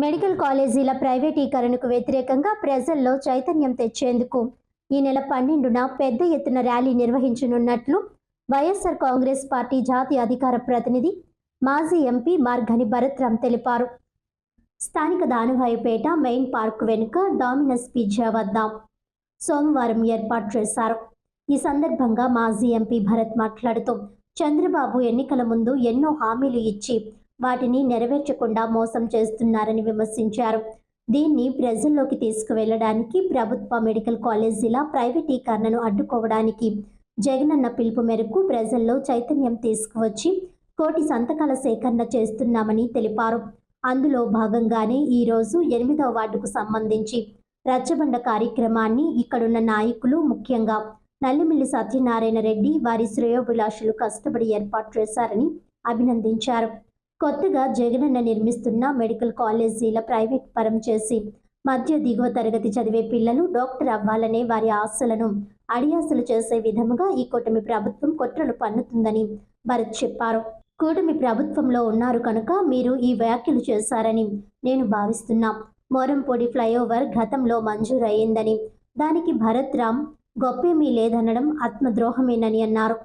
Medical కాలేజీల ప్రైవేటీకరణకు వ్యతిరేకంగా ప్రజల్లో చైతన్యం తెచ్చేందుకు ఈ నెల పన్నెండున పెద్ద ఎత్తున ర్యాలీ నిర్వహించనున్నట్లు వైఎస్ఆర్ కాంగ్రెస్ పార్టీ జాతీయ అధికార ప్రతినిధి మాజీ ఎంపీ మార్గని భరత్రామ్ తెలిపారు. స్థానిక దానవాయిపేట మెయిన్ పార్క్ వెనుక డామినస్ పిజ్జా వద్ద సోమవారం ఏర్పాటు చేశారు. ఈ సందర్భంగా మాజీ ఎంపీ భరత్ మాట్లాడుతూ చంద్రబాబు ఎన్నికల ముందు ఎన్నో హామీలు ఇచ్చి వాటిని నెరవేర్చకుండా మోసం చేస్తున్నారని విమర్శించారు. దీన్ని ప్రజల్లోకి తీసుకువెళ్ళడానికి ప్రభుత్వ మెడికల్ కాలేజీల ప్రైవేటీకరణను అడ్డుకోవడానికి జగనన్న పిలుపు మేరకు ప్రజల్లో చైతన్యం తీసుకువచ్చి కోటి సంతకాల సేకరణ చేస్తున్నామని తెలిపారు. అందులో భాగంగానే ఈరోజు ఎనిమిదవ వార్డుకు సంబంధించి రచ్చబండ కార్యక్రమాన్ని ఇక్కడున్న నాయకులు ముఖ్యంగా నల్లిమిల్లి సత్యనారాయణ రెడ్డి వారి శ్రేయోభిలాషులు కష్టపడి ఏర్పాటు చేశారని అభినందించారు. కొత్తగా జగనన్న నిర్మిస్తున్న మెడికల్ కాలేజీల ప్రైవేట్ పరం చేసి మధ్య దిగువ తరగతి చదివే పిల్లలు డాక్టర్ అవ్వాలనే వారి ఆశలను అడియాసలు చేసే విధముగా ఈ కూటమి ప్రభుత్వం కుట్రలు పన్నుతుందని భరత్ చెప్పారు. కూటమి ప్రభుత్వంలో ఉన్నారు కనుక మీరు ఈ వ్యాఖ్యలు చేశారని నేను భావిస్తున్నా. మోరంపొడి ఫ్లైఓవర్ గతంలో మంజూరు అయ్యిందని దానికి భరత్ రామ్ గొప్పేమీ లేదనడం ఆత్మద్రోహమేనని అన్నారు.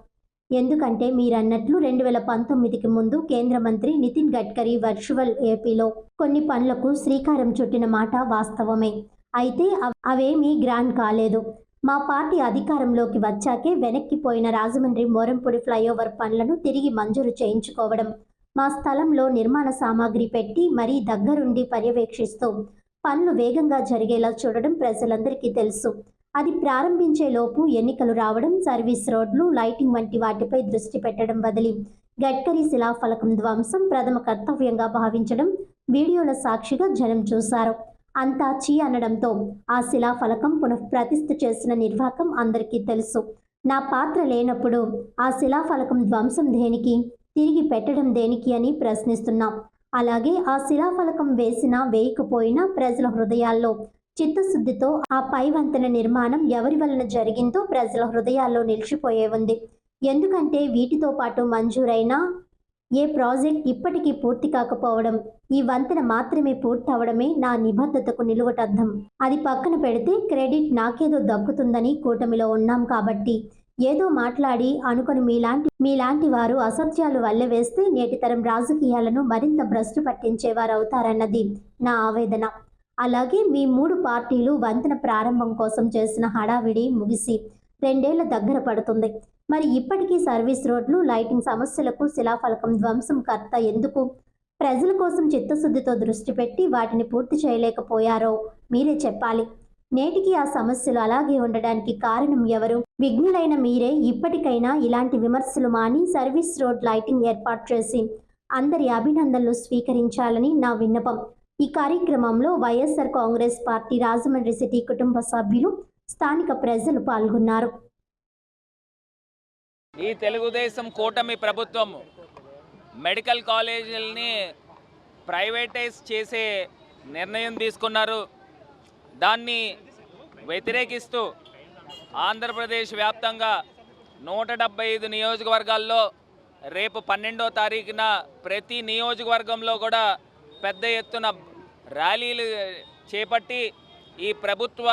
ఎందుకంటే మీరన్నట్లు రెండు వేల పంతొమ్మిదికి ముందు కేంద్ర మంత్రి నితిన్ గడ్కరీ వర్చువల్ ఏపీలో కొన్ని పనులకు శ్రీకారం చుట్టిన మాట వాస్తవమే. అయితే అవేమీ గ్రాండ్ కాలేదు. మా పార్టీ అధికారంలోకి వచ్చాకే వెనక్కిపోయిన రాజమండ్రి మోరంపూడి ఫ్లైఓవర్ పనులను తిరిగి మంజూరు చేయించుకోవడం మా స్థలంలో నిర్మాణ సామాగ్రి పెట్టి మరీ దగ్గరుండి పర్యవేక్షిస్తూ పనులు వేగంగా జరిగేలా చూడడం ప్రజలందరికీ తెలుసు. అది ప్రారంభించే లోపు ఎన్నికలు రావడం సర్వీస్ రోడ్లు లైటింగ్ వంటి వాటిపై దృష్టి పెట్టడం వదిలి గడ్కరీ శిలాఫలకం ధ్వంసం ప్రథమ కర్తవ్యంగా భావించడం వీడియోల సాక్షిగా జనం చూశారు. అంతా చీ అనడంతో ఆ శిలాఫలకం పునఃప్రతిష్ఠ చేసిన నిర్వాకం అందరికీ తెలుసు. నా పాత్ర లేనప్పుడు ఆ శిలాఫలకం ధ్వంసం దేనికి తిరిగి పెట్టడం దేనికి అని ప్రశ్నిస్తున్నాం. అలాగే ఆ శిలాఫలకం వేసినా వేయకపోయినా ప్రజల హృదయాల్లో చిత్తశుద్ధితో ఆ పై వంతెన నిర్మాణం ఎవరి వలన జరిగిందో ప్రజల హృదయాల్లో నిలిచిపోయే ఉంది. ఎందుకంటే వీటితో పాటు మంజూరైన ఏ ప్రాజెక్ట్ ఇప్పటికీ పూర్తి కాకపోవడం ఈ వంతెన మాత్రమే పూర్తవడమే నా నిబద్ధతకు నిలువటర్థం అది పక్కన పెడితే క్రెడిట్ నాకేదో దక్కుతుందని కూటమిలో ఉన్నాం కాబట్టి ఏదో మాట్లాడి అనుకొని మీలాంటి మీలాంటి వారు అసత్యాలు వల్లవేస్తే నేటి తరం రాజకీయాలను మరింత భ్రష్టు పట్టించేవారు అవుతారన్నది నా ఆవేదన. అలాగే మీ మూడు పార్టీలు వంతెన ప్రారంభం కోసం చేసిన హడావిడి ముగిసి రెండేళ్ళ దగ్గర పడుతుంది. మరి ఇప్పటికీ సర్వీస్ రోడ్లు లైటింగ్ సమస్యలకు శిలాఫలకం ధ్వంసం కర్త ఎందుకు? ప్రజల కోసం చిత్తశుద్ధితో దృష్టి పెట్టి వాటిని పూర్తి చేయలేకపోయారో మీరే చెప్పాలి. నేటికి ఆ సమస్యలు అలాగే ఉండడానికి కారణం ఎవరు? విఘ్నులైన మీరే ఇప్పటికైనా ఇలాంటి విమర్శలు మాని సర్వీస్ రోడ్ లైటింగ్ ఏర్పాటు చేసి అందరి అభినందనలు స్వీకరించాలని నా విన్నపం. ఈ కార్యక్రమంలో వైఎస్ఆర్ కాంగ్రెస్ పార్టీ రాజమండ్రి సిటీ కుటుంబ సభ్యులు స్థానిక ప్రజలు పాల్గొన్నారు. ఈ తెలుగుదేశం కూటమి ప్రభుత్వం మెడికల్ కాలేజీలని ప్రైవేటైజ్ చేసే నిర్ణయం తీసుకున్నారు. దాన్ని వ్యతిరేకిస్తూ ఆంధ్రప్రదేశ్ వ్యాప్తంగా నూట డెబ్బై ఐదు నియోజకవర్గాల్లో రేపు పన్నెండో తారీఖున ప్రతి నియోజకవర్గంలో కూడా పెద్ద ఎత్తున ర్యాలీలు చేపట్టి ఈ ప్రభుత్వ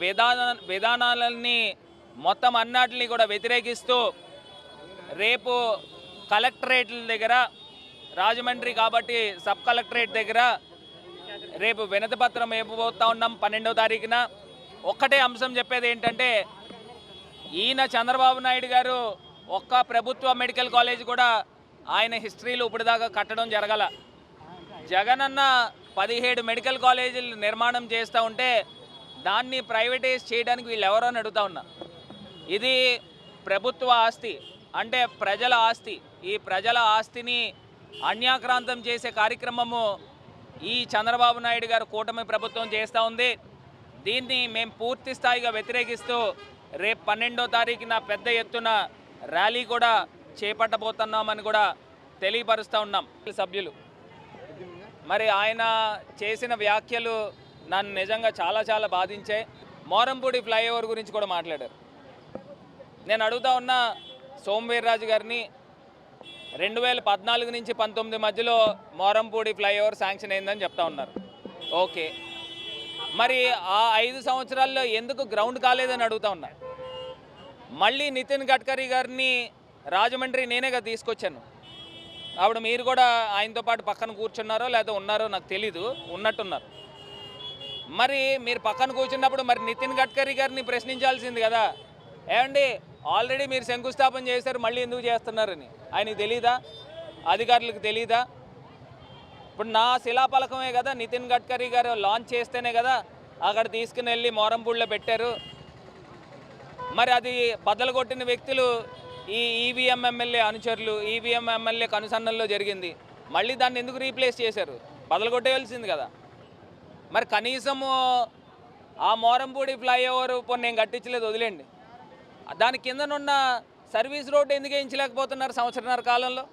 విధాన విధానాలన్నీ మొత్తం అన్నాటిని కూడా వ్యతిరేకిస్తూ రేపు కలెక్టరేట్ల దగ్గర రాజమండ్రి కాబట్టి సబ్ కలెక్టరేట్ దగ్గర రేపు వినతి పత్రం ఉన్నాం పన్నెండో తారీఖున. ఒక్కటే అంశం చెప్పేది ఏంటంటే ఈయన చంద్రబాబు నాయుడు గారు ఒక్క ప్రభుత్వ మెడికల్ కాలేజ్ కూడా ఆయన హిస్టరీలో ఇప్పటిదాకా కట్టడం జరగల. జగనన్న పదిహేడు మెడికల్ కాలేజీలు నిర్మాణం చేస్తూ ఉంటే దాన్ని ప్రైవేటైజ్ చేయడానికి వీళ్ళు ఎవరో అని అడుగుతా ఉన్నా. ఇది ప్రభుత్వ ఆస్తి అంటే ప్రజల ఆస్తి. ఈ ప్రజల ఆస్తిని అన్యాక్రాంతం చేసే కార్యక్రమము ఈ చంద్రబాబు నాయుడు గారు కూటమి ప్రభుత్వం చేస్తూ ఉంది. దీన్ని మేము పూర్తి స్థాయిగా వ్యతిరేకిస్తూ రేపు పన్నెండో తారీఖున పెద్ద ఎత్తున ర్యాలీ కూడా చేపట్టబోతున్నామని కూడా తెలియపరుస్తూ ఉన్నాం. సభ్యులు. మరి ఆయన చేసిన వ్యాఖ్యలు నన్ను నిజంగా చాలా చాలా బాధించాయి. మోరంపూడి ఫ్లైఓవర్ గురించి కూడా మాట్లాడారు. నేను అడుగుతా ఉన్న సోమవీర్రాజు గారిని రెండు వేల పద్నాలుగు నుంచి పంతొమ్మిది మధ్యలో మోరంపూడి ఫ్లైఓవర్ శాంక్షన్ అయిందని చెప్తా ఉన్నారు. ఓకే. మరి ఆ ఐదు సంవత్సరాల్లో ఎందుకు గ్రౌండ్ కాలేదని అడుగుతా ఉన్నా. మళ్ళీ నితిన్ గడ్కరీ గారిని రాజమండ్రి నేనేగా తీసుకొచ్చాను. ఆవిడ మీరు కూడా ఆయనతో పాటు పక్కన కూర్చున్నారో లేదా ఉన్నారో నాకు తెలీదు ఉన్నట్టున్నారు. మరి మీరు పక్కన కూర్చున్నప్పుడు మరి నితిన్ గడ్కరీ గారిని ప్రశ్నించాల్సింది కదా. ఏమండి ఆల్రెడీ మీరు శంకుస్థాపన చేశారు మళ్ళీ ఎందుకు చేస్తున్నారని. ఆయనకు తెలీదా? అధికారులకు తెలీదా? ఇప్పుడు నా శిలాపలకమే కదా నితిన్ గడ్కరీ గారు లాంచ్ చేస్తేనే కదా అక్కడ తీసుకుని వెళ్ళి మోరంపూడిలో పెట్టారు. మరి అది బద్దలు కొట్టిన వ్యక్తులు ఈ ఈవీఎం ఎమ్మెల్యే అనుచరులు ఈవీఎం ఎమ్మెల్యే కనుసన్నల్లో జరిగింది. మళ్ళీ దాన్ని ఎందుకు రీప్లేస్ చేశారు? బదలు కొట్టేయాల్సింది కదా. మరి కనీసము ఆ మోరంపూడి ఫ్లైఓవర్ పోనీ నేను కట్టించలేదు వదిలేండి దాని కిందనున్న సర్వీస్ రోడ్డు ఎందుకు వేయించలేకపోతున్నారు సంవత్సరన్నర కాలంలో?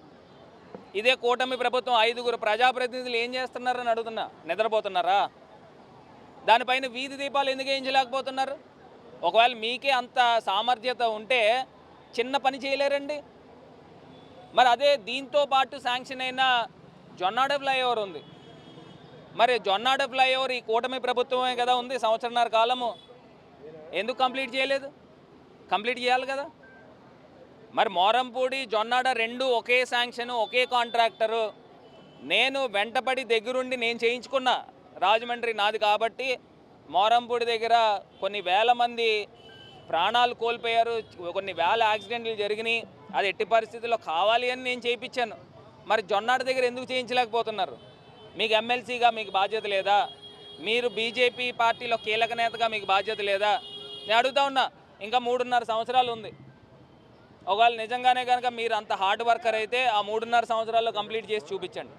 ఇదే కూటమి ప్రభుత్వం ఐదుగురు ప్రజాప్రతినిధులు ఏం చేస్తున్నారని అడుగుతున్నా. నిద్రపోతున్నారా? దానిపైన వీధి దీపాలు ఎందుకు వేయించలేకపోతున్నారు? ఒకవేళ మీకే అంత సామర్థ్యత ఉంటే చిన్న పని చేయలేరండి. మరి అదే దీంతో పాటు శాంక్షన్ అయిన జొన్నాడ ఫ్లైఓవర్ ఉంది. మరి జొన్నాడ ఫ్లైఓవర్ ఈ కూటమి ప్రభుత్వమే కదా ఉంది సంవత్సరన్నర కాలము. ఎందుకు కంప్లీట్ చేయలేదు? కంప్లీట్ చేయాలి కదా? మరి మోరంపూడి జొన్నాడ రెండు ఒకే శాంక్షన్ ఒకే కాంట్రాక్టరు. నేను వెంటపడి దగ్గరుండి నేను చేయించుకున్నా రాజమండ్రి నాది కాబట్టి మోరంపూడి దగ్గర కొన్ని వేల మంది ప్రాణాలు కోల్పోయారు. కొన్ని వేల యాక్సిడెంట్లు జరిగినాయి. అది ఎట్టి పరిస్థితుల్లో కావాలి అని నేను చేయించాను. మరి జొన్నాడ దగ్గర ఎందుకు చేయించలేకపోతున్నారు? మీకు ఎమ్మెల్సీగా మీకు బాధ్యత లేదా? మీరు బీజేపీ పార్టీలో కీలక నేతగా మీకు బాధ్యత లేదా? నేను అడుగుతా ఉన్నా. ఇంకా మూడున్నర సంవత్సరాలు ఉంది. ఒకవేళ నిజంగానే కనుక మీరు అంత హార్డ్ వర్కర్ అయితే ఆ మూడున్నర సంవత్సరాల్లో కంప్లీట్ చేసి చూపించండి.